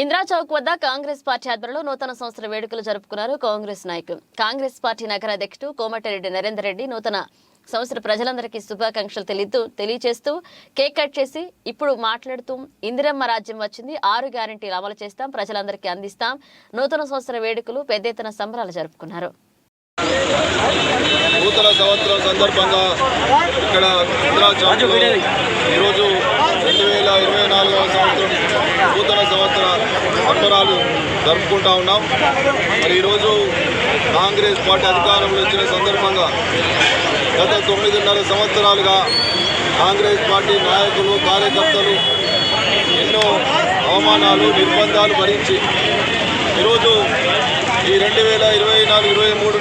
ఇందిరా చౌక్ వద్ద కాంగ్రెస్ పార్టీ ఆధ్వర్యంలో నూతన సంవత్సర వేడుకలు జరుపుకున్నారు కాంగ్రెస్ నాయకులు. కాంగ్రెస్ పార్టీ నగర అధ్యక్షుడు కోమటిరెడ్డి నరేందర్ రెడ్డి నూతన సంవత్సర ప్రజలందరికీ శుభాకాంక్షలు తెలియదు తెలియచేస్తూ కేక్ కట్ చేసి ఇప్పుడు మాట్లాడుతూ ఇందిరమ్మ రాజ్యం వచ్చింది ఆరు గ్యారంటీలు అమలు చేస్తాం ప్రజలందరికీ అందిస్తాం. నూతన సంవత్సర వేడుకలు పెద్ద ఎత్తున సంబరాలు జరుపుకున్నారు. నూతన సంవత్సరం సందర్భంగా ఇక్కడ ఈరోజు రెండు వేల ఇరవై నాలుగవ సంవత్సరం నూతన సంవత్సర సంబరాలు జరుపుకుంటా ఉన్నాం. మరి ఈరోజు కాంగ్రెస్ పార్టీ అధికారంలో వచ్చిన సందర్భంగా గత తొమ్మిదిన్నర సంవత్సరాలుగా కాంగ్రెస్ పార్టీ నాయకులు కార్యకర్తలు ఎన్నో అవమానాలు నిర్బంధాలు భరించి ఈరోజు ఈ రెండు వేల ఇరవై నాలుగు ఇరవై మూడు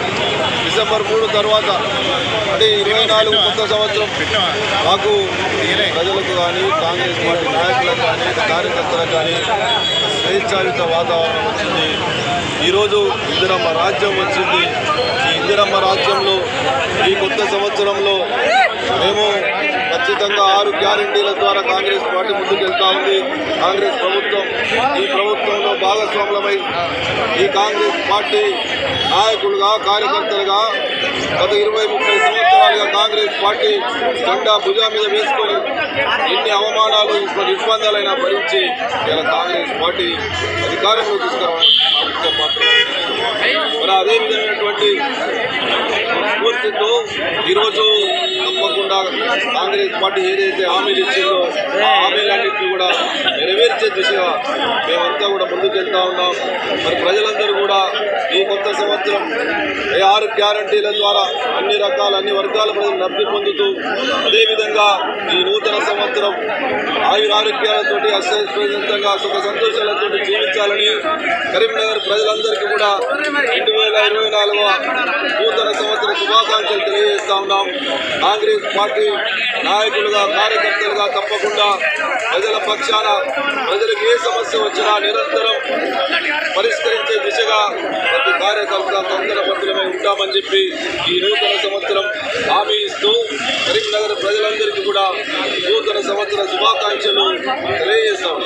డిసెంబర్ మూడు తర్వాత అంటే ఇరవై నాలుగు కొత్త సంవత్సరం మాకు ప్రజలకు కానీ కాంగ్రెస్ పార్టీ నాయకులకు కానీ కార్యకర్తలకు కానీ స్వేచ్ఛాయుత వాతావరణం వచ్చింది. ఈరోజు ఇందిరమ్మ రాజ్యం వచ్చింది. ఈ ఇందిరమ్మ రాజ్యంలో ఈ కొత్త సంవత్సరంలో మేము ఖచ్చితంగా ఆరు గ్యారంటీల ద్వారా కాంగ్రెస్ పార్టీ ముందుకెళ్తా ఉంది. కాంగ్రెస్ ప్రభుత్వం ఈ ప్రభుత్వంలో భాగస్వాములమై ఈ కాంగ్రెస్ పార్టీ నాయకులుగా కార్యకర్తలుగా గత ఇరవై ముప్పై సంవత్సరాలుగా కాంగ్రెస్ పార్టీ జెండా భుజా మీద వేసుకొని ఎన్ని అవమానాలు నిర్బంధాలైనా భరించి ఇలా కాంగ్రెస్ పార్టీ అధికారంలో తీసుకురావడానికి మరి అదే విధమైనటువంటి స్ఫూర్తితో ఈరోజు తప్పకుండా కాంగ్రెస్ పార్టీ ఏదైతే హామీలు ఇచ్చిందో ఆ హామీలన్నింటినీ కూడా నెరవేర్చే దిశగా మేమంతా కూడా ముందుకెళ్తా ఉన్నాం. మరి ప్రజలందరూ కూడా ఈ కొత్త సంవత్సరం ఈ ఆరు గ్యారంటీల ద్వారా అన్ని రకాల అన్ని వర్గాల ప్రజలు లబ్ధి పొందుతూ అదేవిధంగా ఈ నూతన సంవత్సరం ఆయురారోగ్యాలతో అత్యంతంగా సుఖ సంతోషాలతో జీవించాలని కరీంనగర్ ప్రజలందరికీ కూడా రెండు వేల ఇరవై నాలుగవ నూతన సంవత్సర శుభాకాంక్షలు తెలియజేస్తా ఉన్నాం. కాంగ్రెస్ పార్టీ నాయకులుగా కార్యకర్తలుగా తప్పకుండా ప్రజల పక్షాన ప్రజలకు ఏ సమస్య వచ్చినా నిరంతరం పరిష్కరించే దిశగా ప్రతి కార్యకర్త తొందరపత్రమే ఉంటామని చెప్పి ఈ నూతన సంవత్సరం హామీ ఇస్తూ కరీంనగర్ ప్రజలందరికీ కూడా నూతన సంవత్సర శుభాకాంక్షలు తెలియజేస్తాం